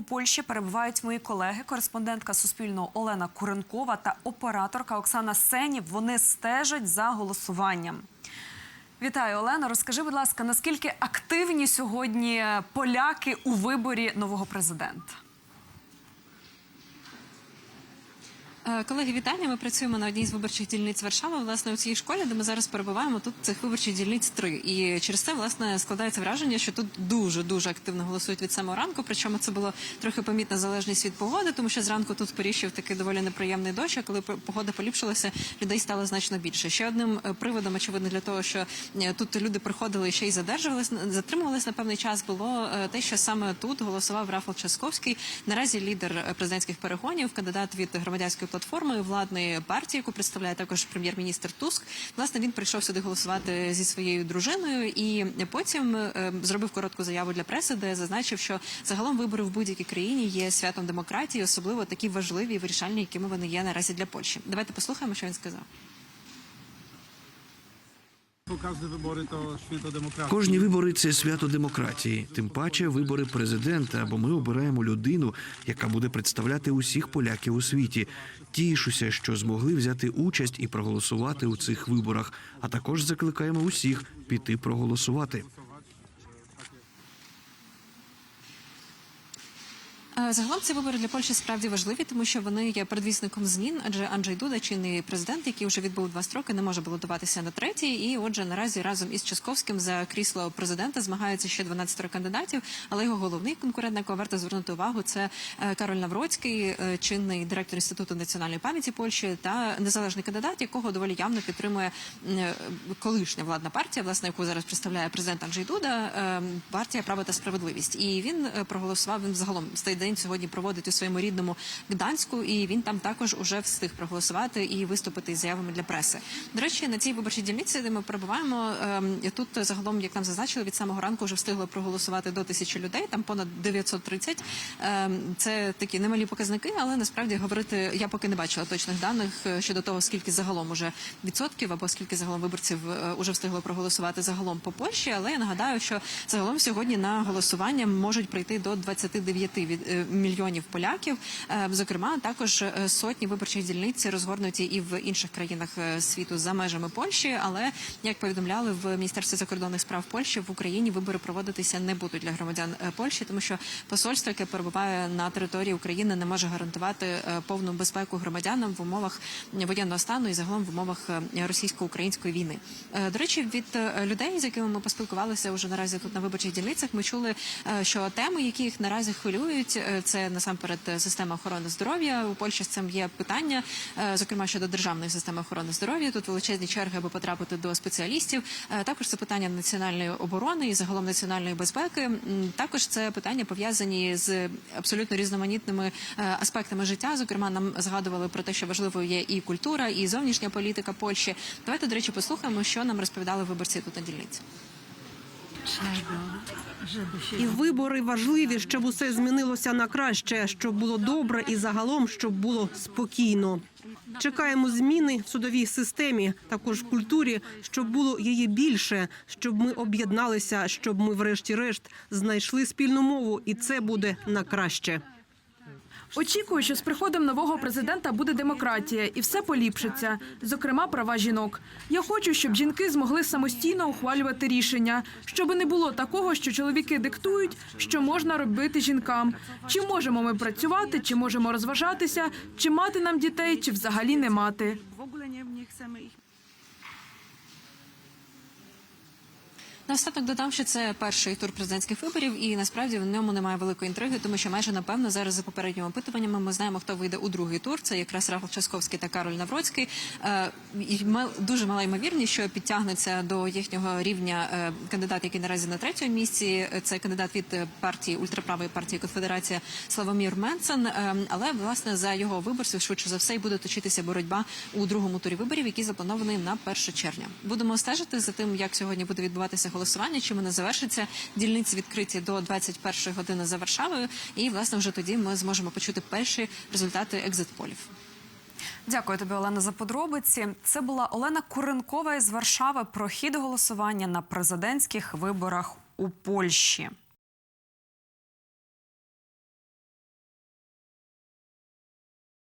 У Польщі перебувають мої колеги, кореспондентка Суспільного Олена Куренкова та операторка Оксана Сенів. Вони стежать за голосуванням. Вітаю, Олена. Розкажи, будь ласка, наскільки активні сьогодні поляки у виборі нового президента? Е, Колеги, вітання. Ми працюємо на одній з виборчих дільниць Варшави. Власне, у цій школі, де ми зараз перебуваємо, тут цих виборчих дільниць три. І через це власне складається враження, що тут дуже дуже активно голосують від самого ранку. Причому це було трохи помітна залежність від погоди, тому що зранку тут поріщив такий доволі неприємний дощ. А коли погода поліпшилася, людей стало значно більше. Ще одним е, приводом, очевидно, для того, що е, тут люди приходили ще й задержувались, затримувались на певний час. Було е, те, що саме тут голосував Рафал Часковський. Наразі лідер е, президентських перегонів, кандидат від громадянської платформи владної партії, яку представляє також прем'єр-міністр Туск. Власне, він прийшов сюди голосувати зі своєю дружиною, і потім е, зробив коротку заяву для преси, де зазначив, що загалом вибори в будь-якій країні є святом демократії, особливо такі важливі і вирішальні, якими вони є наразі для Польщі. Давайте послухаємо, що він сказав. Кожні вибори це свято демократії. Тим паче вибори президента, бо ми обираємо людину, яка буде представляти усіх поляків у світі. Тішуся, що змогли взяти участь і проголосувати у цих виборах. А також закликаємо усіх піти проголосувати. Загалом ці вибори для Польщі справді важливі, тому що вони є передвісником змін, адже Анджей Дуда, чинний президент, який вже відбув два строки, не може балотуватися на третій. І отже, наразі разом із Часковським за крісло президента змагаються ще 12 кандидатів. Але його головний конкурент, на якого варто звернути увагу, це е, Кароль Навроцький, е, чинний директор інституту національної пам'яті Польщі та незалежний кандидат, якого доволі явно підтримує е, колишня владна партія, власне, яку зараз представляє президент Анджей Дуда, партія право та справедливість. І він проголосував. Він загалом цей день сьогодні проводить у своєму рідному Гданську, і він там також уже встиг проголосувати і виступити із заявами для преси. До речі, на цій виборчій дільниці, де ми перебуваємо, ем, тут загалом, як нам зазначили, від самого ранку вже встигло проголосувати до тисячі людей. Там понад 930. Ем, Це такі немалі показники, але насправді говорити я поки не бачила точних даних е, щодо того, скільки загалом уже відсотків або скільки загалом виборців е, уже встигло проголосувати загалом по Польщі. Але я нагадаю, що загалом сьогодні на голосування можуть прийти до 29 від е, мільйонів поляків. Е, Зокрема, також е, сотні виборчих дільниць розгорнуті і в інших країнах е, світу за межами Польщі. Але як повідомляли в міністерстві закордонних справ Польщі, в Україні вибори проводитися не будуть для громадян Польщі, тому що посольство, яке перебуває на території України, не може гарантувати повну безпеку громадянам в умовах воєнного стану і загалом в умовах російсько-української війни. До речі, від людей, з якими ми поспілкувалися вже наразі тут на виборчих дільницях, ми чули, що теми, які їх наразі хвилюють, це насамперед е, система охорони здоров'я. У Польщі з цим є питання, е, зокрема щодо державної системи охорони здоров'я. Тут величезні черги, аби потрапити до спеціалістів. Е, Також це питання національної оборони і загалом національної безпеки. Також це питання пов'язані з абсолютно різноманітними аспектами життя. Зокрема, нам згадували про те, що важливою є і культура, і зовнішня політика Польщі. Давайте, до речі, послухаємо, що нам розповідали виборці тут на дільниці. І вибори важливі, щоб усе змінилося на краще, щоб було добре і загалом, щоб було спокійно. Чекаємо зміни в судовій системі, також в культурі, щоб було її більше, щоб ми об'єдналися, щоб ми, врешті-решт, знайшли спільну мову, і це буде на краще. Очікую, що з приходом нового президента буде демократія і все поліпшиться, зокрема права жінок. Я хочу, щоб жінки змогли самостійно ухвалювати рішення, щоб не було такого, що чоловіки диктують, що можна робити жінкам. Чи можемо ми працювати, чи можемо розважатися, чи мати нам дітей, чи взагалі не мати. Наостанок додам, що це перший тур президентських виборів, і насправді в ньому немає великої інтриги, тому що майже напевно зараз за попередніми опитуваннями ми знаємо, хто вийде у другий тур. Це якраз Рафал Часковський та Кароль Навроцький. Е, і дуже мала ймовірність, що підтягнеться до їхнього рівня е, кандидат, який наразі на третьому місці. Це кандидат від партії ультраправої партії Конфедерація Славомір Менсен. Е, але власне за його виборців швидше за все і буде точитися боротьба у другому турі виборів, який запланований на 1 червня. Будемо стежити за тим, як сьогодні буде відбуватися голосування, чи вони завершаться. Дільниці відкриті до 21 години за Варшавою. І власне вже тоді ми зможемо почути перші результати екзит-полів. Дякую тобі, Олена, за подробиці. Це була Олена Куренкова із Варшави про хід голосування на президентських виборах у Польщі.